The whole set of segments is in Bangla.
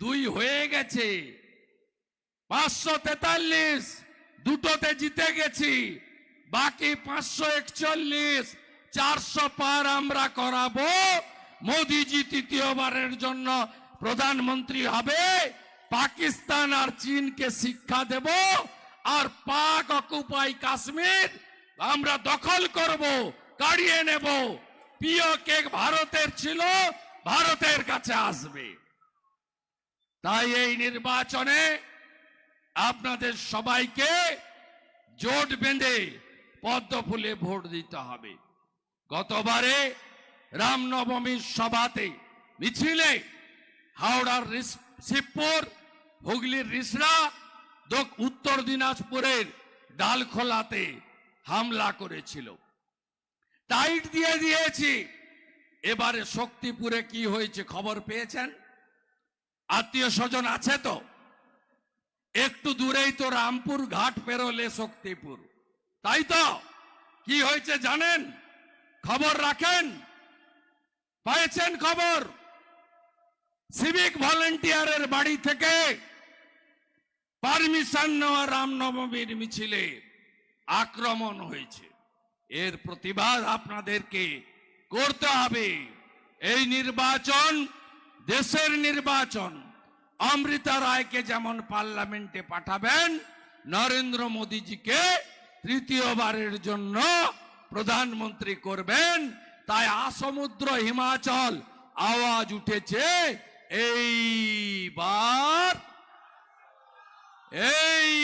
দুই হয়ে গেছে। পাঁচশো তেতাল্লিশ, দুটোতে জিতে গেছি। বাকি পাঁচশো একচল্লিশ, চারশো পার আমরা করাবো। মোদিজি তৃতীয়বারের জন্য প্রধানমন্ত্রী হবে। পাকিস্তান আর চীনকে শিক্ষা দেব। আর পাক অকুপাই কাশ্মীর আমরা দখল করব, কাড়িয়ে নেব। প্রিয় কেক ভারতের ছিল, ভারতের কাছে আসবে। তাই এই নির্বাচনে আপনাদের সবাইকে জোট বেঁধে পদ্ম ফুলে ভোট দিতে হবে। গতবারে রামনবমীর সভাতে মিছিলে হাওড়ার শিবপুর, হুগলির রিসরা উত্তর দিনাজপুরের ডালখোলাতে হামলা করেছিল। টাইট দিয়ে দিয়েছি। এবারে শক্তিপুরে কি হয়েছে খবর পেয়েছেন? আত্মীয় স্বজন আছে তো? একটু দূরেই তো রামপুর ঘাট পেরোলে শক্তিপুর। তাই তো? কি হয়েছে জানেন? খবর রাখেন? পেয়েছেন খবর? সিভিক ভলেন্টিয়ারের বাড়ি থেকে পারমিশন নেওয়া রামনবমীর মিছিলে আক্রমণ হয়েছে। এর প্রতিবাদ আপনাদেরকে করতে হবে। এই নির্বাচন দেশের নির্বাচন। অমৃতা রায়কে যেমন পার্লামেন্টে পাঠাবেন, নরেন্দ্র মোদীজিকে তৃতীয়বারের জন্য প্রধানমন্ত্রী করবেন। তাই আসমুদ্র হিমাচল আওয়াজ উঠেছে এইবার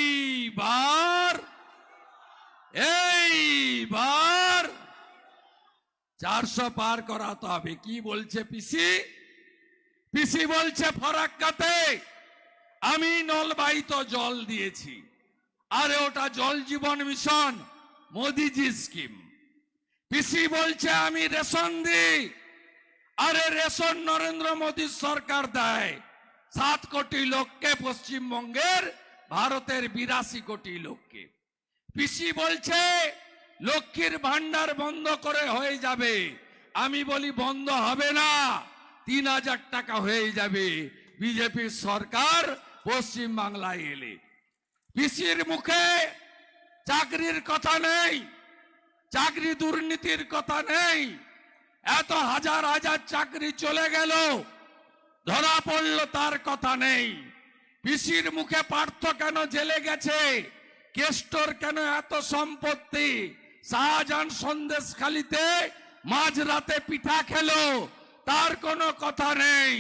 এইবার এইবার। চারশো পার করাতে হবে, কি বলছে পিসি? পিসি বলছে ফরাক্কাতে আমি নলবাহিত জল দিয়েছি। আরে ওটা জল জীবন মিশন, মোদিজি স্কিম। পিসি বলছে, আমি রেশন দিই। আরে রেশন নরেন্দ্র মোদী সরকার দেয়। সাত কোটি লোককে পশ্চিমবঙ্গের, ভারতের বিরাশি কোটি লোককে। পিসি বলছে, লক্ষ্মীর ভান্ডার বন্ধ করে হয়ে যাবে। আমি বলি, বন্ধ হবে না। তিন হাজার টাকা হয়ে যাবে। বিজেপির সরকার পশ্চিম বাংলায় এলে। পিসির মুখে চাকরির কথা নেই, চাকরি দুর্নীতির কথা নেই, এত হাজার হাজার চাকরি চলে গেল, ধরা পড়ল তার কথা নেই। পিসির মুখে পার্থ কেন জেলে গেছে, কেষ্টর কেন এত সম্পত্তি, শাহজাহান সন্দেশ খালিতে মাঝ রাতে পিঠা খেলো তার কোনো কথা নেই।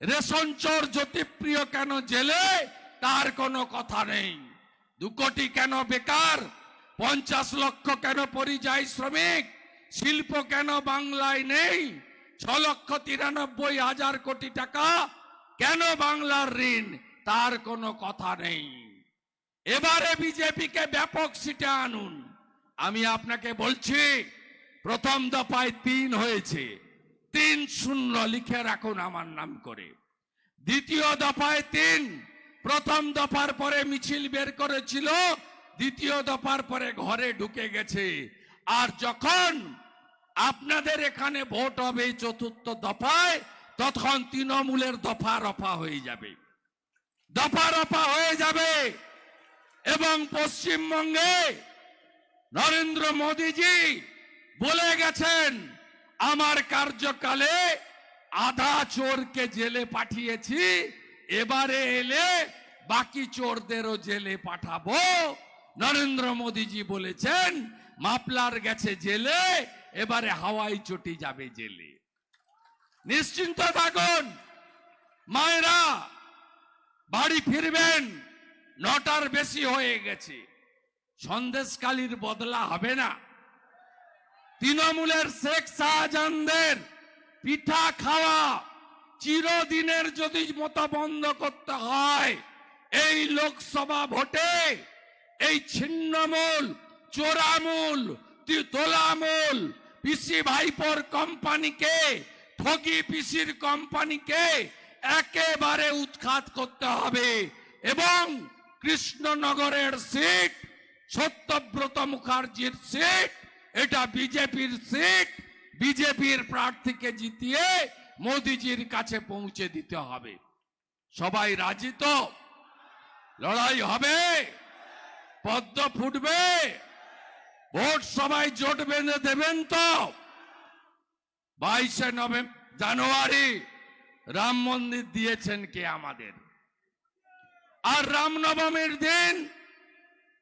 রেশন চোর জ্যোতিপ্রিয় কেন জেলে? তার কোনো কথা নেই। দু কোটি কেন বেকার? পঞ্চাশ লক্ষ কেন পরিযায়ী শ্রমিক? শিল্প কেন বাংলায় নেই? ছ লক্ষ তিরানব্বই হাজার কোটি টাকা কেন বাংলার ঋণ? তার কোনো কথা নেই। এবারে বিজেপিকে ব্যাপক সিটে আনুন। আমি আপনাকে বলছি প্রথম দফায় তিন হয়েছে। তিন শূন্য লিখে রাখুন আমার নাম করে। দ্বিতীয় দফায় তিন, প্রথম দফার পরে মিছিল বের করেছিল, দ্বিতীয় দফার পরে ঘরে ঢুকে গেছে। আর যখন আপনাদের এখানে ভোট হবে চতুর্থ দফায়, তখন তৃণমূলের দফা রফা হয়ে যাবে। দফা রফা হয়ে যাবে এবং পশ্চিমবঙ্গে নরেন্দ্র মোদীজি বলে গেছেন, আমার কার্যকালে আধা চোরকে জেলে পাঠিয়েছি, এবারে এলে বাকি চোরদেরও জেলে পাঠাবো। নরেন্দ্র মোদীজি বলেছেন মাপলার গেছে জেলে, এবারে হাওয়াই চটি যাবে জেলে। নিশ্চিন্ত থাকুন, মায়েরা, বাড়ি ফিরবেন, নটার বেশি হয়ে গেছে। সন্দেশকালীর বদলা হবে না। তৃণমূলের শেখ শাহজাহানদের পিঠা খাওয়া চিরদিনের যদি মতো বন্ধ করতে হয়, এই লোকসভা ভোটে এই ছিন্নমূল, চোরামূল তোলামূল পিসি ভাইপোর কোম্পানিকে, ঠগি পিসির কোম্পানিকে একেবারে উৎখাত করতে হবে এবং কৃষ্ণনগরের সিট, সত্যব্রত মুখার্জির সিট এটা বিজেপির সিট বিজেপির প্রার্থীকে জিতিয়ে মোদিজির কাছে পৌঁছে দিতে হবে। সবাই রাজি তো? লড়াই হবে? পদ্ম ফুটবে? ভোট সবাই জোট বেঁধে দেবেন তো? বাইশে নভেম্বর জানুয়ারি, রাম মন্দির দিয়েছেন কে আমাদের? আর রামনবমীর দিন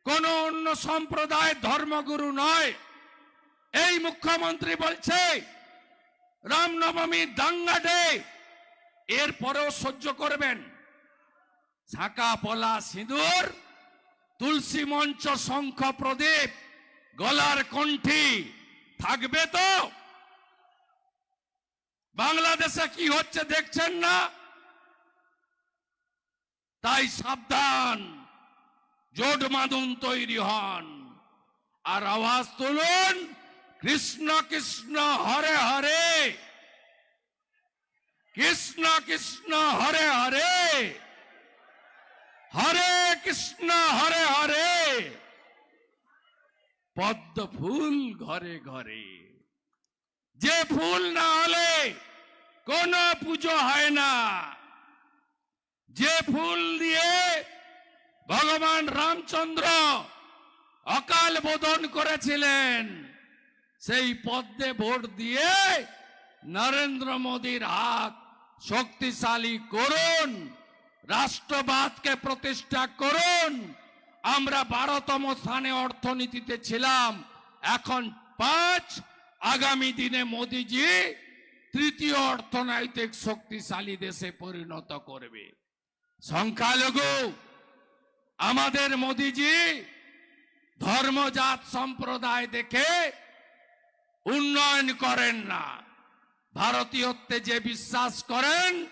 কোন অন্য সম্প্রদায় ধর্মগুরু নয়। এই মুখ্যমন্ত্রী বলছে, রামনবমী দাঙ্গা ডে, এরপরেও সহ্য করবেন। ছাকা পলা সিঁদুর, তুলসী মঞ্চ শঙ্খ প্রদীপ, গলার কণ্ঠি থাকবে তো? বাংলাদেশে কি হচ্ছে দেখছেন না? তাই সাবধান, জোট মাদুন তৈরি হন। আর আওয়াজ তুলুন কৃষ্ণ কৃষ্ণ হরে হরে। কৃষ্ণ কৃষ্ণ হরে হরে। হরে কৃষ্ণ হরে হরে। পদ্ম ফুল ঘরে ঘরে। যে ফুল না হলে কোন পুজো হয় না। যে ফুল দিয়ে ভগবান রামচন্দ্র অকাল বোধন করেছিলেন সেই পদ্মে ভোট দিয়ে নরেন্দ্র মোদীর হাত শক্তিশালী করুন, রাষ্ট্রবাদকে প্রতিষ্ঠা করুন। আমরা বারোতম স্থানে অর্থনীতিতে ছিলাম, এখন পাঁচ। আগামী দিনে মোদিজি তৃতীয় অর্থনৈতিক শক্তিশালী দেশে পরিণত করবে। সংখ্যালঘু, আমাদের মোদিজি ধর্মজাত সম্প্রদায় দেখে উন্নয়ন করেন না। ভারতীয়ত্বে যে বিশ্বাস করেন,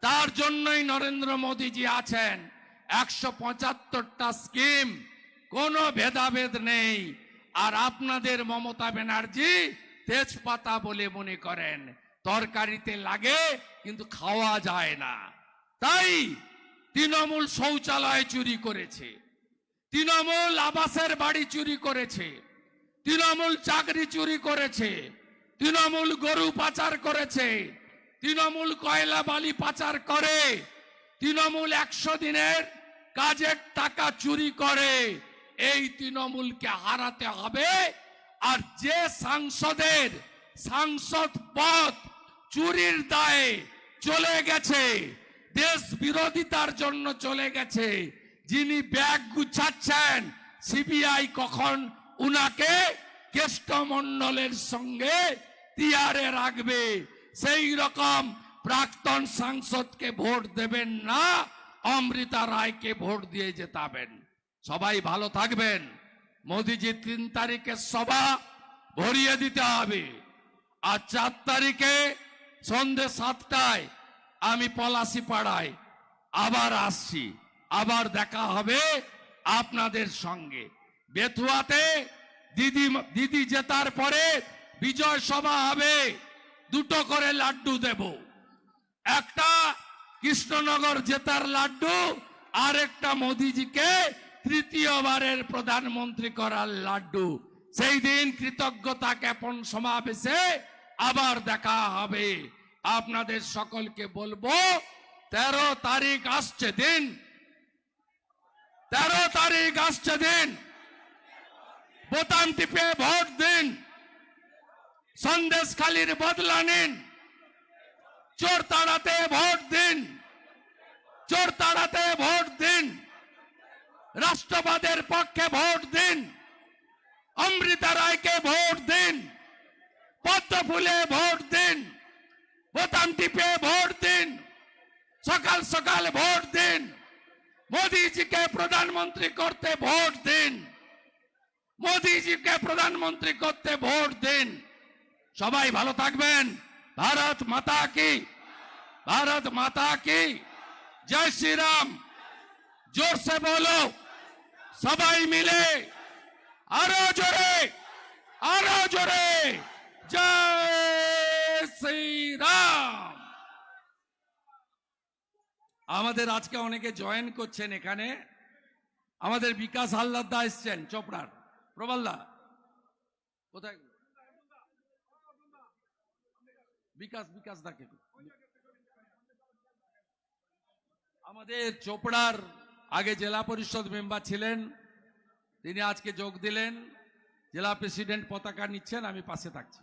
তার জন্যই নরেন্দ্র মোদীজি আছেন। একশো পঁচাত্তরটা স্কিম, কোনো ভেদাভেদ নেই। আর আপনাদের মমতা ব্যানার্জি তেজপাতা বলে মনে করেন। তরকারিতে লাগে, কিন্তু খাওয়া যায় না। তাই তৃণমূল শৌচালয় চুরি করেছে। তৃণমূল আবাসের বাড়ি চুরি করেছে। তৃণমূল চাকরি চুরি করেছে, তৃণমূল গরু পাচার করেছে, তৃণমূল কয়লা বালি পাচার করে, তৃণমূল একশো দিনের কাজের টাকা চুরি করে, এই তৃণমূলকে হারাতে হবে। আর যে সাংসদের সাংসদ পদ চুরির দায়ে চলে গেছে, দেশ বিরোধিতার জন্য চলে গেছে, যিনি ব্যাগ গুছাচ্ছেন, সিবিআই কখন উনাকে কেষ্টমণ্ডলের সঙ্গে তিয়ারে রাখবে। সেই রকম প্রাক্তন সাংসদকে ভোট দেবেন না, অমৃতা রায়কে ভোট দিয়ে জেতাবেন। সবাই ভালো থাকবেন। মোদিজি তিন তারিখের সভা ভরিয়ে দিতে হবে। আর চার তারিখে সন্ধে সাতটায় আমি পলাশি পাড়ায় আবার আসছি। আবার দেখা হবে আপনাদের সঙ্গে। বেথুয়াতে দিদি দিদি জেতার পরে বিজয় সভা হবে। দুটো করে লাড্ডু দেব। একটা কৃষ্ণনগর জেতার লাড্ডু আর একটা মোদিজিকে তৃতীয়বারের প্রধানমন্ত্রী করার লাড্ডু। সেই দিন কৃতজ্ঞতা জ্ঞাপন সমাবেশে আবার দেখা হবে। আপনাদের সকলকে বলব, তেরো তারিখ আসছে দিন। তেরো তারিখ আসছে দিন। বোতাম টিপে ভোট দিন। সন্দেশ খালির বদলা নিন। চোর তাড়াতে ভোট দিন। চোর তাড়াতে ভোট দিন। রাষ্ট্রবাদের পক্ষে ভোট দিন। অমৃতা রায়কে ভোট দিন। পদ্ম ফুলে ভোট দিন। বোতাম টিপে ভোট দিন। সকাল সকাল ভোট দিন। মোদিজিকে প্রধানমন্ত্রী করতে ভোট দিন। মোদিজিকে প্রধানমন্ত্রী করতে ভোট দিন। সবাই ভালো থাকবেন। ভারত মাতা কি? ভারত মাতা কি? জয় শ্রী রাম জোর সে বলো। সবাই মিলে আরও জোরে আরও জোরে। জয় শ্রী রাম আমাদের আজকে অনেকে জয়েন করছেন এখানে। আমাদের বিকাশ হালদারদা এসছেন, চোপড়ার। প্রবলদা, কোথায়? বিকাশ বিকাশ দাকে। আমাদের চোপড়ার আগে জেলা পরিষদ মেম্বার ছিলেন, তিনি আজকে যোগ দিলেন, জেলা প্রেসিডেন্ট পতাকা নিচ্ছেন, আমি পাশে থাকছি।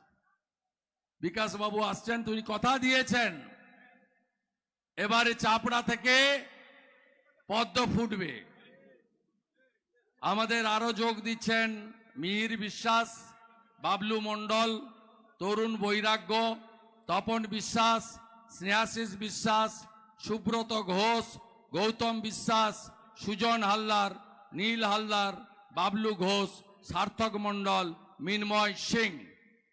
বিকাশ বাবু আসছেন, তিনি কথা দিয়েছেন, এবারে চাপড়া থেকে পদ্ম ফুটবে। আমাদের আরও যোগ দিচ্ছেন মিহির বিশ্বাস, বাবলু মণ্ডল, তরুণ বৈরাগ্য, তপন বিশ্বাস, স্নেহাশিস বিশ্বাস, সুব্রত ঘোষ, গৌতম বিশ্বাস, সুজন হালদার, নীল হালদার, বাবলু ঘোষ, সার্থক মণ্ডল, মিনময় সিং।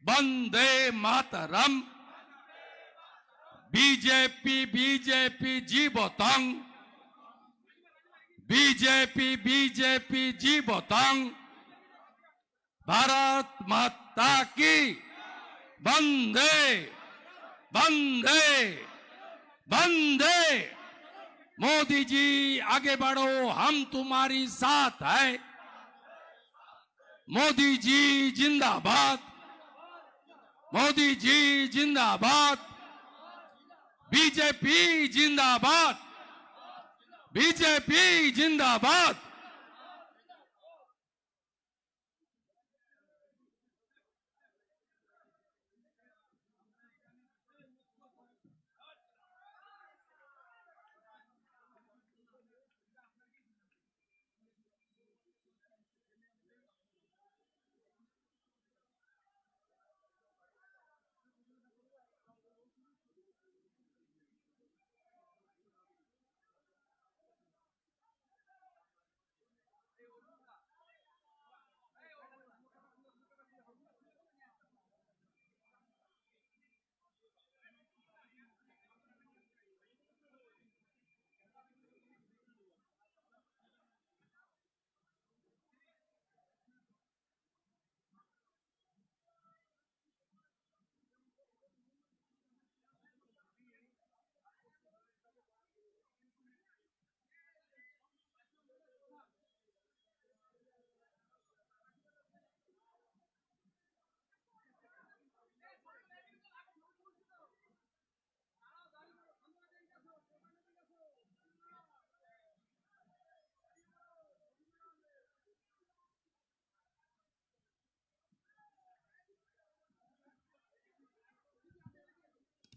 বন্দে মাতরম। বিজেপি বিজেপি, জীবতং। बीजेपी बीजेपी जी बोतांग। भारत माता की बंदे बंदे बंदे। मोदी जी, आगे बढ़ो, हम तुम्हारी साथ है। मोदी जी, जिंदाबाद। मोदी जी, जिंदाबाद। बीजेपी, जिंदाबाद। BJP，金的巴。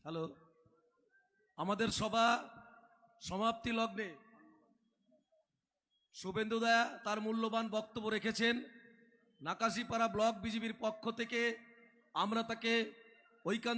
hello? আমাদের সভা সমাপ্তি লগ্নে শুভেন্দু দা তার মূল্যবান বক্তব্য রেখেছেন। নাকাশিপাড়া ব্লক বিজিবির পক্ষ থেকে আমরা তাকে ঐকান্তিক